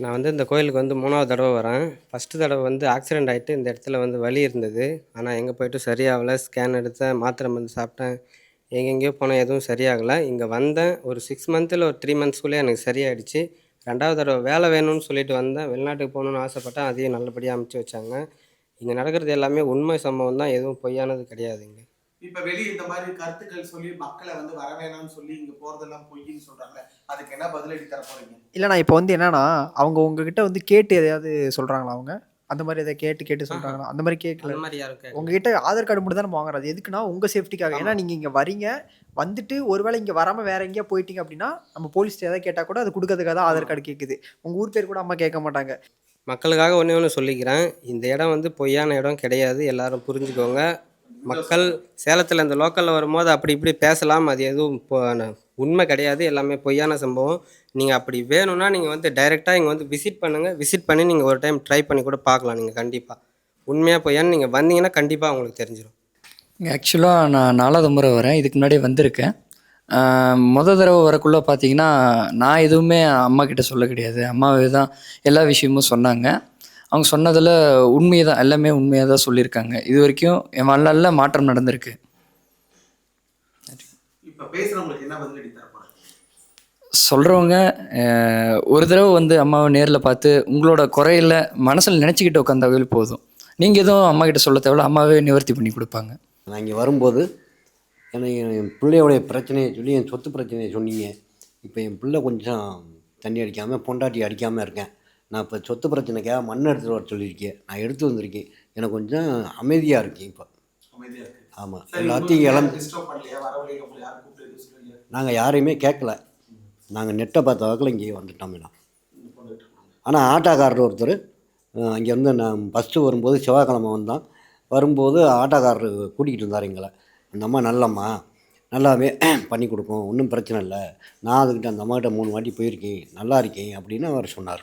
நான் வந்து இந்த கோயிலுக்கு வந்து மூணாவது தடவை வரேன். ஃபஸ்ட்டு தடவை வந்து ஆக்சிடெண்ட் ஆகிட்டு இந்த இடத்துல வந்து வலி இருந்தது. ஆனால் எங்கே போய்ட்டு சரியாகலை. ஸ்கேன் எடுத்தேன் மாத்திரை மருந்து சாப்பிட்டேன். எங்கெங்கேயோ போனேன் எதுவும் சரியாகலை. இங்கே வந்தேன். ஒரு சிக்ஸ் மந்த்தில் ஒரு த்ரீ மந்த்ஸ்க்குள்ளே எனக்கு சரியாயிடுச்சு. ரெண்டாவது தடவை வேலை வேணும்னு சொல்லிட்டு வந்தேன். வெளிநாட்டுக்கு போகணுன்னு ஆசைப்பட்டேன். அதையும் நல்லபடியாக அமைச்சு வச்சாங்க. இங்கே நடக்கிறது எல்லாமே உண்மை சம்பவம் தான். எதுவும் பொய்யானது கிடையாதுங்க இப்ப வெளிய இந்த மாதிரி கருத்துக்கள் சொல்லி மக்களை வந்து வர வேணாம்னு சொல்லி இங்க போறதெல்லாம் பொய்ன்னு சொல்றாங்க. அதுக்கு என்ன பதிலடி தர போறீங்க? இல்லைண்ணா இப்போ வந்து என்னன்னா அவங்க உங்ககிட்ட வந்து கேட்டு எதையாவது சொல்றாங்களா அவங்க? அந்த மாதிரி எதாவது கேட்டு கேட்டு சொல்றாங்களா? அந்த மாதிரி கேட்கல மாதிரி யாரும். உங்ககிட்ட ஆதார் கார்டு மட்டும் தான் நம்ம வாங்குறது. எதுக்குன்னா உங்க சேஃப்டிக்காக. ஏன்னா நீங்க இங்க வரீங்க வந்துட்டு ஒருவேளை இங்க வராம வேற எங்கேயா போயிட்டீங்க அப்படின்னா நம்ம போலீஸ் ஏதாவது கேட்டா கூட அது கொடுக்கறதுக்காக தான் ஆதார் கார்டு கேக்குது. உங்க ஊர் பேர் கூட அம்மா கேட்க மாட்டாங்க. மக்களுக்காக ஒன்றே ஒன்று சொல்லிக்கிறேன். இந்த இடம் வந்து பொய்யான இடம் கிடையாது. எல்லாரும் புரிஞ்சுக்கோங்க. மக்கள் சேலத்தில் இந்த லோக்கலில் வரும்போது அப்படி இப்படி பேசலாம். அது எதுவும் இப்போ உண்மை கிடையாது. எல்லாமே பொய்யான சம்பவம். நீங்கள் அப்படி வேணும்னா நீங்கள் வந்து டைரெக்டாக இங்கே வந்து விசிட் பண்ணுங்கள் விசிட் பண்ணி நீங்கள் ஒரு டைம் ட்ரை பண்ணி கூட பார்க்கலாம் நீங்கள் கண்டிப்பாக உண்மையாக பொய்யான்னு நீங்கள் வந்தீங்கன்னா கண்டிப்பாக உங்களுக்கு தெரிஞ்சிடும் ஆக்சுவலாக நான் நாலாவது முறை வரேன். இதுக்கு முன்னாடியே வந்திருக்கேன். மொதல் தடவை வரக்குள்ளே பார்த்தீங்கன்னா நான் எதுவுமே அம்மா கிட்ட சொல்ல கிடையாது. அம்மாவே தான் எல்லா விஷயமும் சொன்னாங்க. அவங்க சொன்னதில் உண்மையை தான் எல்லாமே உண்மையாக தான் சொல்லியிருக்காங்க. இது வரைக்கும் என் வாழ்நாளில் மாற்றம் நடந்திருக்கு. இப்ப பேசுறவங்களுக்கு என்ன பதிலடி தர போறீங்க சொல்கிறவங்க ஒரு தடவை வந்து அம்மாவை நேரில் பார்த்து உங்களோட குறையில மனசில் நினச்சிக்கிட்டு உட்காந்தாவே போதும். நீங்கள் எதுவும் அம்மா கிட்ட சொல்ல தேவையில்ல அம்மாவே நிவர்த்தி பண்ணி கொடுப்பாங்க. நான் இங்கே வரும்போது எனக்கு என் பிள்ளையோடைய பிரச்சனையை சொல்லி என் சொத்து பிரச்சனையை சொன்னீங்க. இப்போ என் பிள்ளை கொஞ்சம் தண்ணி அடிக்காமல் பொண்டாட்டி அடிக்காமல் இருக்கேன். நான் இப்போ சொத்து பிரச்சனைக்காக மண் எடுத்துகிட்டு வர சொல்லியிருக்கேன். நான் எடுத்து வந்திருக்கேன். எனக்கு கொஞ்சம் அமைதியாக இருக்கேன் இப்போ. ஆமாம் எல்லாத்தையும் இழந்து நாங்கள் யாரையுமே கேட்கல. நாங்கள் நெட்டை பார்த்த வாக்கில் இங்கேயே வந்துட்டோம் மேடம். ஆனால் ஆட்டோக்காரர் ஒருத்தர் அங்கேருந்து நான் ஃபஸ்ட்டு வரும்போது செவ்வாய்க்கிழமை வந்தோம் வரும்போது ஆட்டோக்காரர் கூட்டிகிட்டு இருந்தார் எங்களை. அந்த அம்மா நல்லம்மா. நல்லாவே பண்ணி கொடுக்கும். ஒன்றும் பிரச்சனை இல்லை. நான் அதுக்கிட்ட அந்த அம்மாக்கிட்ட மூணு வாட்டி போயிருக்கேன். நல்லா இருக்கேன். அப்படின்னு அவர் சொன்னார்.